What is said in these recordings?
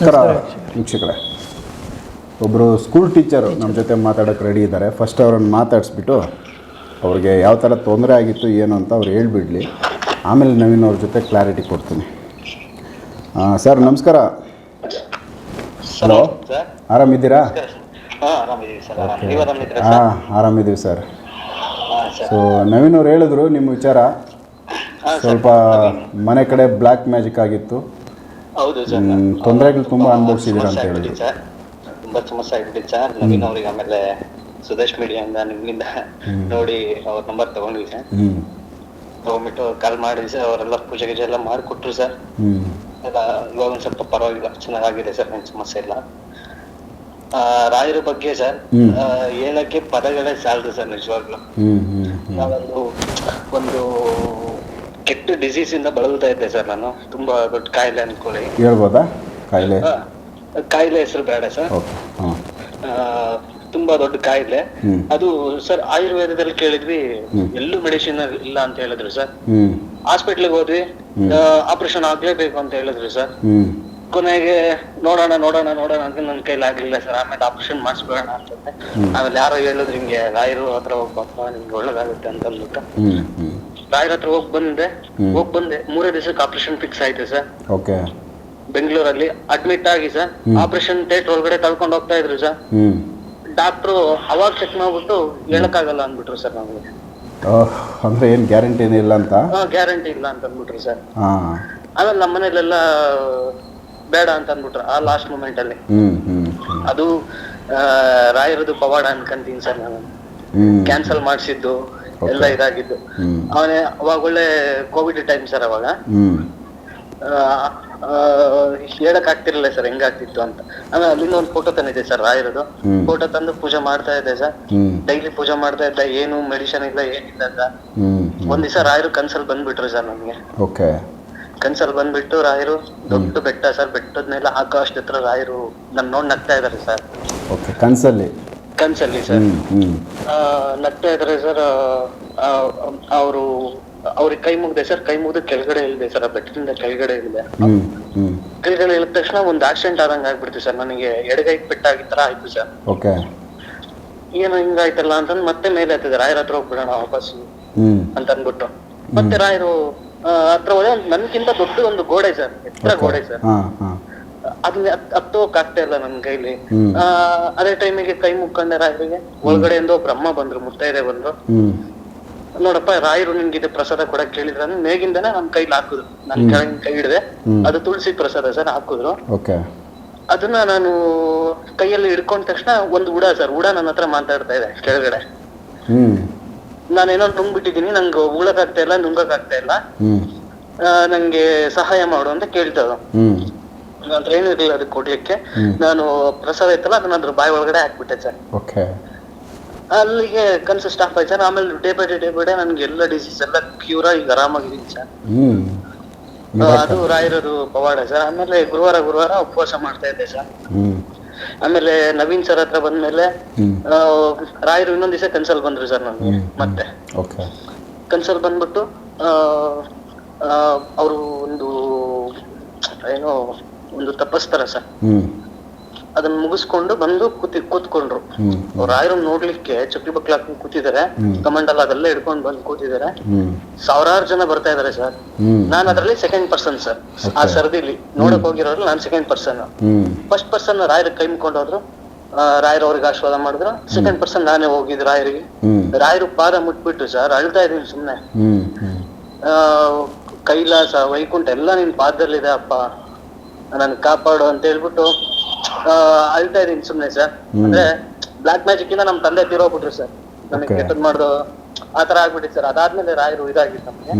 ನಮಸ್ಕಾರ ವೀಕ್ಷಕರೇ. ಒಬ್ಬರು ಸ್ಕೂಲ್ ಟೀಚರು ನಮ್ಮ ಜೊತೆ ಮಾತಾಡೋಕ್ಕೆ ರೆಡಿ ಇದ್ದಾರೆ. ಫಸ್ಟ್ ಅವ್ರನ್ನ ಮಾತಾಡಿಸ್ಬಿಟ್ಟು ಅವ್ರಿಗೆ ಯಾವ ಥರ ತೊಂದರೆ ಆಗಿತ್ತು ಏನು ಅಂತ ಅವ್ರು ಹೇಳಿಬಿಡಲಿ. ಆಮೇಲೆ ನವೀನ್ ಅವ್ರ ಜೊತೆ ಕ್ಲಾರಿಟಿ ಕೊಡ್ತೀನಿ. ಸರ್ ನಮಸ್ಕಾರ. ಹಲೋ ಸರ್ ಆರಾಮಿದ್ದೀರಾ? ಹಾ ಆರಾಮಿದ್ದೀವಿ ಸರ್ ಸೊ ನವೀನ್ ಅವ್ರು ಹೇಳಿದ್ರು ನಿಮ್ಮ ವಿಚಾರ. ಸ್ವಲ್ಪ ಮನೆ ಕಡೆ ಬ್ಲ್ಯಾಕ್ ಮ್ಯಾಜಿಕ್ ಆಗಿತ್ತು. ಹೌದು ಸರ್. ತೊಂದರೆಗಳು ತುಂಬಾ ಅನುಭವಿಸಿದ್ದೀರಾ ಅಂತ ಹೇಳಿದ್ರು. ಸರ್. ತುಂಬಾ ಸಮಸ್ಯೆ ಆಗ್ಬಿಟ್ಟಿದೆ ಸರ್. ನವೀನ್ ಅವ್ರಿಗೆ ಆಮೇಲೆ ಸುದೇಶ್ ಮೀಡಿಯಿಂದ ನಿಮ್ಮಿಂದ ನೋಡಿ ಅವ್ರ ನಂಬರ್ ತಗೊಂಡ್ವಿ ಸರ್. ತಗೊಂಡ್ಬಿಟ್ಟು ಕಾಲ್ ಮಾಡಿದ್ವಿ ಸರ್. ಅವರೆಲ್ಲ ಪೂಜೆ ಗೀಜೆ ಎಲ್ಲ ಮಾಡಿಕೊಟ್ರು ಸರ್. ಎಲ್ಲ ಇವಾಗ ಒಂದ್ ಸ್ವಲ್ಪ ಪರವಾಗಿಲ್ಲ. ಚೆನ್ನಾಗಿದೆ ಸರ್ ಏನ್ ಸಮಸ್ಯೆ ಇಲ್ಲ. ಆ, ರಾಯರ ಬಗ್ಗೆ ಸರ್ ಹ್ಮ್. ಆ, ಹೇಳಕ್ಕೆ ಪದಗಳೇ ಸಾಲದು ಸರ್ ನಿಜವಾಗ್ಲು. ಹ್ಮ್ ಹ್ಮ್ ನಾನೊಂದು ಒಂದು ಕೆಟ್ಟ ಡಿಸೀಸ್ ಇಂದ ಬಳಲ್ತಾ ಇದ್ದೆ ಸರ್ ನಾನು. ತುಂಬಾ ದೊಡ್ಡ ಕಾಯಿಲೆ ಅನ್ಕೊಳ್ಳಿ. ಹೇಳ್ಬೋದಾ? ಕಾಯಿಲೆ? ಆ, ಕಾಯಿಲೆ ಹೆಸರು ಬೇಡ ಸರ್. ಓಕೆ ಹಾಂ. ಆ, ತುಂಬಾ ದೊಡ್ಡ ಕಾಯಿಲೆ. ಹ್ಮ್. ಅದು ಸರ್ ಆಯುರ್ವೇದದಲ್ಲಿ ಕೇಳಿದ್ವಿ ಎಲ್ಲೂ ಮೆಡಿಸಿನ್ ಇಲ್ಲ ಅಂತ ಹೇಳಿದ್ರು ಸರ್. ಹ್ಞೂ ಹಾಸ್ಪಿಟ್ಲಿಗೆ ಹೋದ್ವಿ ಆಪರೇಷನ್ ಆಗ್ಲೇಬೇಕು ಅಂತ ಹೇಳಿದ್ರು ಸರ್. ಹ್ಞೂ ಕೊನೆಗೆ ನೋಡೋಣ ನೋಡೋಣ ನೋಡೋಣ ಅಂತ ನನ್ನ ಕೈಲಿ ಆಗ್ಲಿಲ್ಲ ಸರ್. ಆಮೇಲೆ ಆಪರೇಷನ್ ಮಾಡಿಸ್ಬೇಡ ಅಂತಂದೆ ಆಮೇಲೆ ಯಾರೋ ಹೇಳಿದ್ರು ಹಿಂಗೆ ರಾಯರು ಹತ್ರ ಹೋಗ್ಬಪ್ಪ ನಿಮ್ಗೆ ಒಳ್ಳೇದಾಗುತ್ತೆ ಅಂತ ಅಂದ್ಬಿಟ್ಟು. ಹ್ಞೂ ಹ್ಞೂ ರಾಯರ ಹತ್ರ ಹೋಗ್ ಬಂದೆ. ಹೋಗ್ ಬಂದೆ. ಮೂರೇ ದಿವಸಕ್ಕೆ ಆಪರೇಷನ್ ಫಿಕ್ಸ್ ಆಯ್ತು ಸರ್. ಓಕೆ. ಬೆಂಗಳೂರಲ್ಲಿ ಅಡ್ಮಿಟ್ ಆಗಿ ಸರ್. ಆಪರೇಷನ್ ಡೇಟ್ ಒಳಗಡೆ ಕಳ್ಕೊಂಡು ಹೋಗ್ತಾ ಇದ್ರು ಸರ್. ಹ್ಮ್. ಡಾಕ್ಟ್ರು ಅವಾಗ ಚೆಕ್ ಮಾಡ್ಬಿಟ್ಟು ಹೇಳಕ್ಕಾಗಲ್ಲ ಅಂದ್ಬಿಟ್ರು ಸರ್ ನಮಗೆ. ಅಂದ್ರೆ ಏನು ಗ್ಯಾರಂಟಿ ಇಲ್ಲ ಅಂತ? ಗ್ಯಾರಂಟಿ ಇಲ್ಲ ಅಂತ ಅಂದ್ಬಿಟ್ರು ಸರ್. ಹಾಂ. ಆಮೇಲೆ ನಮ್ಮ ಮನೇಲೆಲ್ಲ ಬೇಡ ಅಂತ ಅಂದ್ಬಿಟ್ರು ಆ ಲಾಸ್ಟ್ ಮೂಮೆಂಟ್ ಅಲ್ಲಿ. ಅದು ಆ, ರಾಯರದು ಪವಾಡ ಅನ್ಕಂತೀನಿ ಸರ್ ನಾನು. ಕ್ಯಾನ್ಸಲ್ ಮಾಡಿಸಿದ್ದು. ಎಲ್ಲ ಇದಾಗಿದ್ದು. ಅವನೇ ಅವಾಗ ಒಳ್ಳೆ ಕೋವಿಡ್ ಟೈಮ್ ಸರ್ ಅವಾಗ. ಹೇಳಕ್ ಆಗ್ತಿರ್ಲಿಲ್ಲ ಸರ್ ಹೆಂಗಾಗ್ತಿತ್ತು ಅಂತ. ಆಮೇಲೆ ಅಲ್ಲಿಂದ ಒಂದು ಫೋಟೋ ತಂದಿದ್ದೆ ಸರ್ ರಾಯರದು ಫೋಟೋ ತಂದು ಪೂಜೆ ಮಾಡ್ತಾ ಇದ್ದೆ ಸರ್ ಡೈಲಿ ಪೂಜೆ ಮಾಡ್ತಾ ಇದ್ದೆ ಏನು ಮೆಡಿಸಿನ್ ಇಲ್ಲ ಏನಿಲ್ಲ ಅಂತ. ಒಂದ್ ದಿವಸ ರಾಯರು ಕನ್ಸಲ್ ಬಂದ್ಬಿಟ್ರು ಸರ್ ನಮ್ಗೆ. ಓಕೆ ಕನ್ಸಲ್ ಬಂದ್ಬಿಟ್ಟು ರಾಯರು ದೊಡ್ಡ ಬೆಟ್ಟ ಸರ್ ಬೆಟ್ಟದ ಮೇಲೆ ಆಕಾಶದ ಹತ್ರ ರಾಯರು ನನ್ನ ನೋಡ್ ನಗ್ತಾ ಇದಾರೆ ಸರ್ ಓಕೆ ಕನಸಲ್ಲಿ. ಕನ್ಸಲ್ಲಿ ಸರ್. ನಗ್ತಾ ಇದ್ರೆ ಸರ್ ಅವರು ಅವ್ರಿಗೆ ಕೈ ಮುಗ್ದೆ ಸರ್ ಕೈ ಮುಗ್ದು ಕೆಳಗಡೆ ಇಲ್ಲದೆ ಸರ್ ಬೆಟ್ಟದಿಂದ ಕೆಳಗಡೆ ಇಳಿದೆ ಹ್ಞೂ ಕೆಳಗಡೆ ಇಳಿದ ತಕ್ಷಣ ಒಂದು ಆಕ್ಸಿಡೆಂಟ್ ಆದಂಗ ಆಗ್ಬಿಡ್ತು ಸರ್ ನನಗೆ ಎಡಗೈ ಪೆಟ್ಟಾಗಿದ್ ತರ ಆಯ್ತು ಸರ್. ಓಕೆ. ಏನು ಹಿಂಗಾಯ್ತಲ್ಲ ಅಂತಂದ್ ಮತ್ತೆ ಮೇಲೆ ಹತ್ತಿದ್ರೆ ರಾಯರ ಹತ್ರ ಹೋಗ್ಬಿಡೋಣ ವಾಪಸ್ ಅಂತ ಅಂದ್ಬಿಟ್ಟು ಮತ್ತೆ ರಾಯರು ಹತ್ರ ಹೋದ್ರೆ ಒಂದ್ ನನ್ಗಿಂತ ದೊಡ್ಡ ಒಂದು ಗೋಡೆ ಸರ್ ಎತ್ತರ ಗೋಡೆ ಸರ್. ಹತ್- ಹತ್ತೋಕ್ ಆಗ್ತಾ ಇಲ್ಲ ನನ್ ಕೈಲಿ. ಆ, ಅದೇ ಟೈಮಿಗೆ ಕೈ ಮುಕ್ಕಂಡ ರಾಯರಿಗೆ ಒಳಗಡೆ ಒಬ್ರು ಬ್ರಹ್ಮ ಬಂದ್ರು ಮುತ್ತೈದೆ ಬಂದ್ರು. ನೋಡಪ್ಪ ರಾಯರು ನಿಂಗೆ ಇದು ಪ್ರಸಾದ ಕೊಡಕ್ ಕೇಳಿದ್ರ ಮೇಗಿಂದನೇ ನನ್ ಕೈಲಿ ಹಾಕಿದ್ರು ನನ್ ಕೆಳಗಿನ ಕೈ ಹಿಡಿದೆ. ಅದು ತುಳಸಿ ಪ್ರಸಾದ ಸರ್ ಹಾಕಿದ್ರು. ಅದನ್ನ ನಾನು ಕೈಯಲ್ಲಿ ಹಿಡ್ಕೊಂಡ ತಕ್ಷಣ ಒಂದು ಉಡ ಸರ್ ಉಡ ನನ್ನ ಹತ್ರ ಮಾತಾಡ್ತಾ ಇದೆ ಕೆಳಗಡೆ. ನಾನೇನೋ ನುಂಗ್ಬಿಟ್ಟಿದೀನಿ ನಂಗೆ ಉಳಕ್ ಆಗ್ತಾ ಇಲ್ಲ. ನುಂಗಕ್ ಆಗ್ತಾ ಇಲ್ಲ ನಂಗೆ ಸಹಾಯ ಮಾಡು ಅಂತ ಕೇಳ್ತದ ಹತ್ರ ಇರಲಿಲ್ಲ ಅದಕ್ಕೆ ಕೊಡ್ಲಿಕ್ಕೆ. ನಾನು ಪ್ರಸಾದ ಇತ್ತಲ್ಲ ಅದನ್ನ ಅದ್ರ ಬಾಯಿ ಒಳಗಡೆ ಹಾಕ್ಬಿಟ್ಟೆ ಸರ್. ಓಕೆ. ಅಲ್ಲಿಗೆ ಕನ್ಸು ಸ್ಟಾಪ್ ಆಯ್ತು ಸರ್. ಆಮೇಲೆ day by day day by day ನನ್ಗೆ ಎಲ್ಲ ಡಿಸೀಸ್ ಎಲ್ಲ ಕ್ಯೂರ್ ಆಗಿ ಆರಾಮಾಗಿದ್ದೀನಿ ಸರ್. ಅದು ರಾಯರದು ಪವಾಡ ಸರ್. ಆಮೇಲೆ ಗುರುವಾರ ಗುರುವಾರ ಉಪವಾಸ ಮಾಡ್ತಾ ಇದ್ದೆ ಸರ್. ಆಮೇಲೆ ನವೀನ್ ಸರ್ ಹತ್ರ ಬಂದ್ಮೇಲೆ ರಾಯರು ಇನ್ನೊಂದ್ ದಿವಸ ಕನ್ಸಲ್ ಬಂದ್ರು ಸರ್ ನನ್ಗೆ. ಮತ್ತೆ. ಓಕೆ. ಕನ್ಸಲ್ ಬಂದ್ಬಿಟ್ಟು ಅವರು ಒಂದು ಏನೋ ಒಂದು ತಪಸ್ತರ ಸರ್. ಅದನ್ನ ಮುಗಿಸ್ಕೊಂಡು ಬಂದು ಕೂತಿ ಕೂತ್ಕೊಂಡ್ರು. ರಾಯರು ನೋಡ್ಲಿಕ್ಕೆ ಚಪ್ಪಲಿ ಬಕ್ಲ ಹಾಕೊಂಡು ಕೂತಿದ್ದಾರೆ. ಕಮಂಡಲ್ ಅದೆಲ್ಲ ಹಿಡ್ಕೊಂಡು ಬಂದು ಕೂತಿದ್ದಾರೆ. ಸಾವಿರಾರು ಜನ ಬರ್ತಾ ಇದಾರೆ ಸರ್. ನಾನು ಅದರಲ್ಲಿ ಸೆಕೆಂಡ್ ಪರ್ಸನ್ ಸರ್. ಆ ಸರದಿಲಿ ನೋಡಕ್ ಹೋಗಿರೋರು ನಾನು ಸೆಕೆಂಡ್ ಪರ್ಸನ್ ಫಸ್ಟ್ ಪರ್ಸನ್ ರಾಯರ್ ಕೈ ಮುಕೊಂಡೋದ್ರು ರಾಯರ್ ಅವ್ರಿಗೆ ಆಶೀರ್ವಾದ ಮಾಡಿದ್ರು. ಸೆಕೆಂಡ್ ಪರ್ಸನ್ ನಾನೇ ಹೋಗಿದ್ದು ರಾಯರಿಗೆ. ರಾಯರು ಪಾದ ಮುಟ್ಬಿಟ್ಟು ಸರ್. ಅಳ್ತಾ ಇದೀನಿ ಸುಮ್ನೆ. ಕೈಲಾಸ ವೈಕುಂಠ ಎಲ್ಲ ನಿನ್ ಪಾದದಲ್ಲಿದೆ ಅಪ್ಪ. ನನ್ ಕಾಪಾಡು ಅಂತ ಹೇಳ್ಬಿಟ್ಟು ಆ, ಅಳ್ತಾ ಇದೀನಿ ಸುಮ್ನೆ ಸರ್ ಅಂದ್ರೆ ಬ್ಲಾಕ್ ಮ್ಯಾಜಿಕ್ ಇಂದ ನಮ್ ತಂದೆ ತೀರೋಗ್ಬಿಟ್ರು ಸರ್ ನನಗೆ Okay. ಕೆಟ್ಟದ್ ಮಾಡ್ದು ಆತರ ಆಗ್ಬಿಟ್ಟಿತ್ತು ಸರ್ ಅದಾದ್ಮೇಲೆ ರಾಯರು ಇದಾಗಿತ್ತು ನಮ್ಗೆ.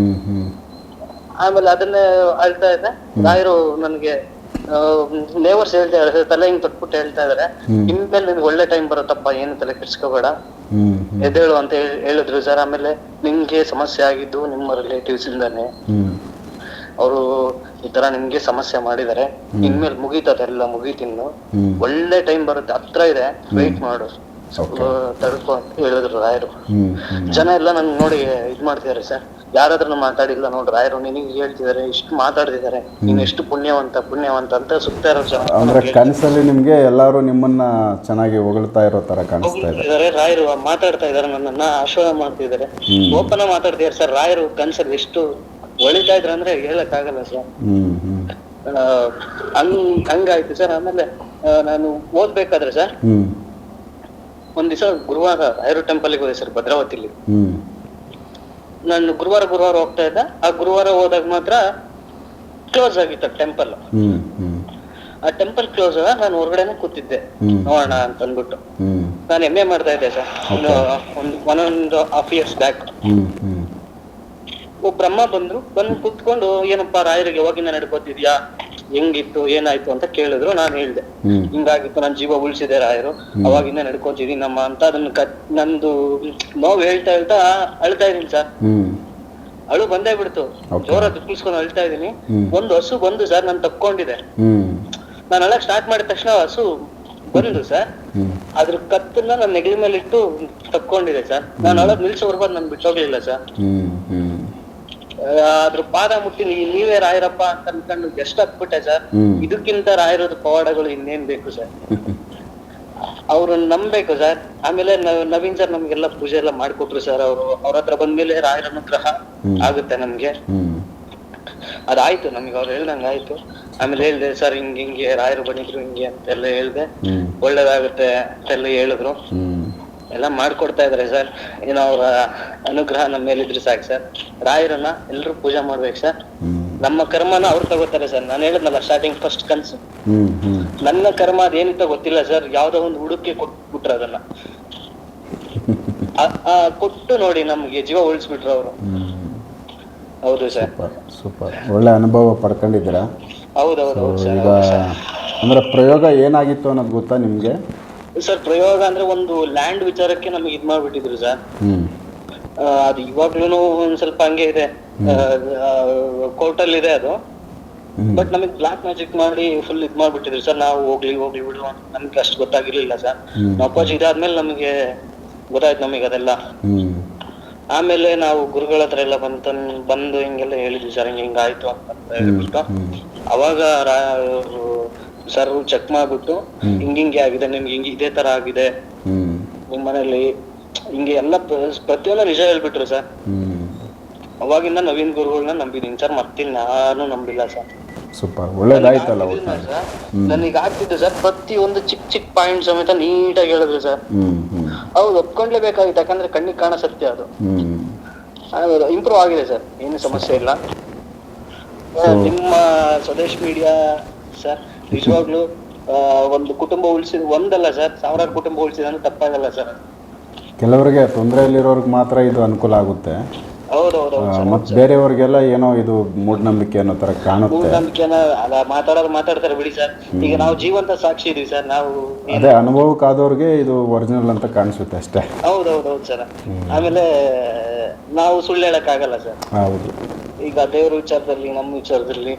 ಆಮೇಲೆ ಅದನ್ನೇ ಅಳ್ತಾ ಇದ್ದೆ. ರಾಯರು ನನಗೆ ನೇವರ್ಸ್ ಹೇಳ್ತಾ ಇದಾರೆ ತಲೆ ಹಿಂಗ್ ತೊಟ್ಬಿಟ್ಟು ಹೇಳ್ತಾ ಇದಾರೆ ಇನ್ಮೇಲೆ ನಿಮ್ಗೆ ಒಳ್ಳೆ ಟೈಮ್ ಬರುತ್ತಪ್ಪ ಏನು ತಲೆ ಕೆಡ್ಸ್ಕೋಬೇಡ. ಹ್ಮ್ ಎದ್ದೇಳು ಅಂತ ಹೇಳ್- ಹೇಳಿದ್ರು ಸರ್ ಆಮೇಲೆ ನಿಮ್ಗೆ ಸಮಸ್ಯೆ ಆಗಿದ್ದು ನಿಮ್ಮ ರಿಲೇಟಿವ್ಸ್ ಇಂದಾನೆ. ಅವರು ಈ ತರ ನಿಮ್ಗೆ ಸಮಸ್ಯೆ ಮಾಡಿದಾರೆ ಇನ್ಮೇಲೆ ಮುಗೀತದೆಲ್ಲ ಮುಗೀತಿನ್ನು. ಒಳ್ಳೆ ಟೈಮ್ ಬರುತ್ತೆ. ಹತ್ರ ಇದೆ. ವೆಯ್ಟ್ ಮಾಡು. ತಡ್ಕೋ ಅಂತ ಹೇಳಿದ್ರು ರಾಯರು. ಜನ ಎಲ್ಲ ನನ್ ನೋಡಿ ಇದ್ ಮಾಡ್ತಿದಾರೆ ಸರ್. ಯಾರಾದ್ರೂ ಮಾತಾಡಿಲ್ಲ ನೋಡ್ರಿ ರಾಯರು ನಿನಗೆ ಹೇಳ್ತಿದಾರೆ ಇಷ್ಟು ಮಾತಾಡ್ತಿದಾರೆ ನೀನ್ ಎಷ್ಟು ಪುಣ್ಯವಂತ ಪುಣ್ಯವಂತ ಅಂತ ಸುತ್ತ ಇರೋ ಜನ. ಅಂದ್ರೆ ಕನಸಲ್ಲಿ ನಿಮ್ಗೆ ಎಲ್ಲಾರು ನಿಮ್ಮನ್ನ ಚೆನ್ನಾಗಿ ಹೊಗಳ್ತಾ ಇರೋ ತರ ಕಾಣಿಸ್ತಾ ಇದೆ. ಇದಾರೆ ರಾಯರು ಮಾತಾಡ್ತಾ ಇದಾರೆ ನನ್ನನ್ನ ಆಶ್ವಾಸ ಮಾಡ್ತಿದಾರೆ ಓಪನ್ ಮಾತಾಡ್ತಿದಾರೆ ಸರ್. ರಾಯರು ಕನ್ಸಲ್ಲಿ ಎಷ್ಟು ಒಳಿತಾ ಇದ್ರ ಅಂದ್ರೆ ಹೇಳಕ್ ಆಗಲ್ಲ ಸರ್ ಹ್ಮ್. ಹಂಗ್ ಹಂಗಾಯ್ತು ಸರ್ ಆಮೇಲೆ ಆ, ನಾನು ಓದ್ಬೇಕಾದ್ರೆ ಸರ್ ಹ್ಮ್. ಒಂದ್ ದಿವಸ ಗುರುವಾರ ಹೈರು ಟೆಂಪಲ್ ಹೋದೆ ಸರ್ ಭದ್ರಾವತಿಲಿ. ಹ್ಮ್. ನಾನು ಗುರುವಾರ ಗುರುವಾರ ಹೋಗ್ತಾ ಇದ್ದ. ಆ ಗುರುವಾರ ಹೋದಾಗ ಮಾತ್ರ ಕ್ಲೋಸ್ ಆಗಿತ್ತು ಟೆಂಪಲ್ ಹ್ಮ್ ಆ ಟೆಂಪಲ್ ಕ್ಲೋಸ್ ಆಗ ನಾನು ಹೊರಗಡೆನೆ ಕೂತಿದ್ದೆ. ನೋಡೋಣ ಅಂತ ಅಂದ್ಬಿಟ್ಟು ಹ್ಮ್. ನಾನು ಎಂ ಎ ಮಾಡ್ತಾ ಇದ್ದೆ ಸರ್ ಒಂದು ಒಂದು ಒಂದೊಂದು ಹಾಫ್ ಇಯರ್ಸ್ ಬ್ಯಾಕ್ ಹ್ಞೂ ಬ್ರಹ್ಮ ಬಂದ್ರು ಬಂದು ಕುತ್ಕೊಂಡು ಏನಪ್ಪಾ ರಾಯರಿಗೆ ಯಾವಾಗಿಂದ ನಡ್ಕೋತಿದ್ಯಾ? ಹೆಂಗಿತ್ತು ಏನಾಯ್ತು ಅಂತ ಕೇಳಿದ್ರು ನಾನು ಹೇಳ್ದೆ. ಹಿಂಗಾಗಿತ್ತು ನನ್ನ ಜೀವ ಉಳಿಸಿದೆ ರಾಯರು. ಅವಾಗಿಂದ ನಡ್ಕೋತಿದೀನಮ್ಮ ಅಂತ ಅದನ್ನ ಕತ್ ನಂದು ನೋವು ಹೇಳ್ತಾ ಹೇಳ್ತಾ ಅಳ್ತಾ ಇದೀನಿ ಸರ್. ಅಳು ಬಂದೇ ಬಿಡ್ತು. ಜೋರ ತುಳ್ಸ್ಕೊಂಡು ಅಳ್ತಾ ಇದೀನಿ ಒಂದು ಹಸು ಬಂದು ಸರ್ ನಾನು ತಕ್ಕೊಂಡಿದೆ. ನಾನು ಅಳಕ್ ಸ್ಟಾರ್ಟ್ ಮಾಡಿದ ತಕ್ಷಣ ಹಸು ಬಂದು ಸರ್. ಅದ್ರ ಕತ್ತನ್ನ ನನ್ನ ನೆಗಲಿ ಮೇಲೆ ಇಟ್ಟು ತಕ್ಕೊಂಡಿದೆ ಸರ್. ನಾನು ಅಳಗ್ ನಿಲ್ಸೋರ್ಬಾರ್ದು ನನ್ ಬಿಟ್ಟೋಗ್ಲಿಲ್ಲ ಸರ್. ಅದ್ರ ಪಾದ ಮುಟ್ಟಿ ನೀವೇ ರಾಯರಪ್ಪ ಅಂತ ಅನ್ಕೊಂಡು ಎಷ್ಟ್ ಹತ್ಬಿಟ್ಟೆ ಸರ್. ಇದಕ್ಕಿಂತ ರಾಯರದ ಪವಾಡಗಳು ಇನ್ನೇನ್ ಬೇಕು ಸರ್ ಅವ್ರನ್ನ ನಂಬೇಕು ಸರ್ ಆಮೇಲೆ ನಾವ್- ನವೀನ್ ಸರ್ ನಮ್ಗೆಲ್ಲ ಪೂಜೆ ಎಲ್ಲ ಮಾಡ್ಕೊಟ್ರು ಸರ್ ಅವರು. ಅವ್ರ ಹತ್ರ ಬಂದ್ಮೇಲೆ ರಾಯರ ಅನುಗ್ರಹ ಆಗುತ್ತೆ ನಮ್ಗೆ. ಅದಾಯ್ತು ನಮ್ಗೆ ಅವ್ರು ಹೇಳ್ದಂಗ ಆಯ್ತು. ಆಮೇಲೆ ಹೇಳ್ದೆ ಸರ್ ಹಿಂಗ್ ಹಿಂಗೆ ರಾಯರು ಬಂದಿದ್ರು ಹಿಂಗೆ ಅಂತೆಲ್ಲ ಹೇಳ್ದೆ. ಒಳ್ಳೇದಾಗುತ್ತೆ ಅಂತೆಲ್ಲ ಹೇಳಿದ್ರು. ಎಲ್ಲ ಮಾಡ್ಕೊಡ್ತಾ ಇದಾರೆ ಸರ್. ಏನೋ ಅವ್ರ ಅನುಗ್ರಹ ನಮ್ಮ ಮೇಲಿದ್ರೆ ಸಾಕು ಸರ್. ರಾಯರನ್ನ ಎಲ್ಲರೂ ಪೂಜೆ ಮಾಡ್ಬೇಕು ಸರ್. ನಮ್ಮ ಕರ್ಮನ ಅವ್ರು ತಗೋತಾರೆ ಸರ್. ನಾನು ಹೇಳಿದ್ನಲ್ಲ ಸ್ಟಾರ್ಟಿಂಗ್ ಫಸ್ಟ್ ಕನ್ಸು. ನನ್ನ ಕರ್ಮ ಅದೇನಂತ ಗೊತ್ತಿಲ್ಲ ಸರ್. ಯಾವ್ದೋ ಒಂದು ಹುಡುಕಿ ಕೊಟ್ಬಿಟ್ರು ಅದನ್ನ. ಕೊಟ್ಟು ನೋಡಿ ನಮ್ಗೆ ಜೀವ ಉಳಿಸ್ಬಿಟ್ರು ಅವರು. ಹೌದು ಸರ್. ಸೂಪರ್ ಒಳ್ಳೆ ಅನುಭವ ಪಡ್ಕೊಂಡಿದ್ದೀರಾ? ಹೌದೌದು ಈಗ ಅಂದರೆ ಪ್ರಯೋಗ ಏನಾಗಿತ್ತು ಅನ್ನೋದು ಗೊತ್ತಾ ನಿಮಗೆ? ಸರ್ ಪ್ರಯೋಗ ಅಂದ್ರೆ ಒಂದು ಲ್ಯಾಂಡ್ ವಿಚಾರಕ್ಕೆ ನಮಗೆ ಇದ್ ಮಾಡ್ಬಿಟ್ಟಿದ್ರು ಸರ್. ಅದು ಇವಾಗ್ಲೂ ಒಂದ್ ಸ್ವಲ್ಪ ಹಂಗೆ ಇದೆ. ಕೋರ್ಟಲ್ ಇದೆ ಅದು. ಬಟ್ ನಮಗೆ ಬ್ಲಾಕ್ ಮ್ಯಾಜಿಕ್ ಮಾಡಿ ಫುಲ್ ಇದ್ ಮಾಡ್ಬಿಟ್ಟಿದ್ರು ಸರ್. ನಾವು ಹೋಗ್ಲಿ ಹೋಗ್ಲಿ ಬಿಡು ಅಂತ ನಮ್ಗೆ ಅಷ್ಟು ಗೊತ್ತಾಗಿರ್ಲಿಲ್ಲ ಸರ್. ಅಪ್ಪಾಜಿ ಇದಾದ್ಮೇಲೆ ನಮಗೆ ಗೊತ್ತಾಯ್ತು ನಮಗೆ ಅದೆಲ್ಲ. ಆಮೇಲೆ ನಾವು ಗುರುಗಳ ಹತ್ರ ಎಲ್ಲ ಬಂತ ಬಂದು ಹಿಂಗೆಲ್ಲ ಹೇಳಿದ್ವಿ ಸರ್ ಹಿಂಗ್ ಹಿಂಗಾಯ್ತು ಅಂತ ಹೇಳ್ಬಿಟ್ಟು. ಅವಾಗ ಸರ್ ಚೆಕ್ ಮಾಡ್ಬಿಟ್ಟು ಹಿಂಗ್ ಹಿಂಗೆ ಆಗಿದೆ ನಿಮ್ಗೆ ಹಿಂಗೆ ಇದೇ ತರ ಆಗಿದೆ. ನಿಮ್ ಮನೇಲಿ ಹಿಂಗೆ ಎಲ್ಲ ಪ್ರ- ಪ್ರತಿಯೊಂದು ನಿಜ ಹೇಳ್ಬಿಟ್ರು ಸರ್. ಅವಾಗಿಂದ ನವೀನ್ ಗುರುಗಳನ್ನ ನಂಬಿದೀನಿ. ಸರ್ ಮತ್ತಿಲ್ ನಾನು ನಂಬಿಲ್ಲ ಸರ್. ಸೂಪರ್. ಒಳ್ಳೇದಾಯ್ತಲ್ಲ ನನಗೆ ಆಗ್ತಿದ್ದು ಸರ್. ಪ್ರತಿ ಒಂದು ಚಿಕ್ಕ ಚಿಕ್ಕ ಪಾಯಿಂಟ್ ಸಮೇತ ನೀಟಾಗಿ ಹೇಳಿದ್ರು ಸರ್. ಹೌದು ಒಪ್ಕೊಂಡ್ಲೇಬೇಕಾಗಿತ್ತು. ಯಾಕಂದ್ರೆ ಕಣ್ಣಿಗೆ ಕಾಣ ಸತ್ಯ ಅದು ಇಂಪ್ರೂವ್ ಆಗಿದೆ ಸರ್. ಏನು ಸಮಸ್ಯೆ ಇಲ್ಲ. ನಿಮ್ಮ ಸ್ವದೇಶ್ ಮೀಡಿಯಾ ಸರ್ ನಿಜವಾಗ್ಲೂ ಒಂದು ಕುಟುಂಬ ಉಳಿಸಿದ ಒಂದಲ್ಲ ಸರ್ ಸಾವಿರಾರು ಕುಟುಂಬ ಉಳಿಸಿದ್ರೆ ತಪ್ಪಾಗಲ್ಲ ಸರ್. ಕೆಲವರಿಗೆ ತೊಂದರೆಯಲ್ಲಿರೋರ್ಗೆ ಮಾತ್ರ ಇದು ಅನುಕೂಲ ಆಗುತ್ತೆ. ಮತ್ತು ಬೇರೆಯವ್ರಿಗೆಲ್ಲ ಏನೋ ಇದು ಮೂಢನಂಬಿಕೆ ಅನ್ನೋ ತರ ಕಾಣುತ್ತೆ. ಮೂಢನಂಬಿಕೆನ ಮಾತಾಡೋರು ಮಾತಾಡ್ತಾರೆ ಬಿಡಿ ಸರ್. ಈಗ ನಾವು ಜೀವಂತ ಸಾಕ್ಷಿ ಇದೀವಿ ಸರ್ ನಾವು ಅದೇ ಅನುಭವಕ್ಕಾದವ್ರಿಗೆ ಇದು ಒರಿಜಿನಲ್ ಅಂತ ಕಾಣಿಸುತ್ತೆ ಅಷ್ಟೇ. ಹೌದೌದೌದು ಸರ್. ಆಮೇಲೆ ನಾವು ಸುಳ್ಳು ಹೇಳಕ್ ಆಗಲ್ಲ ಸರ್. ಹೌದು. ಈಗ ದೇವ್ರ ವಿಚಾರದಲ್ಲಿ ನಮ್ಮ ವಿಚಾರದಲ್ಲಿ.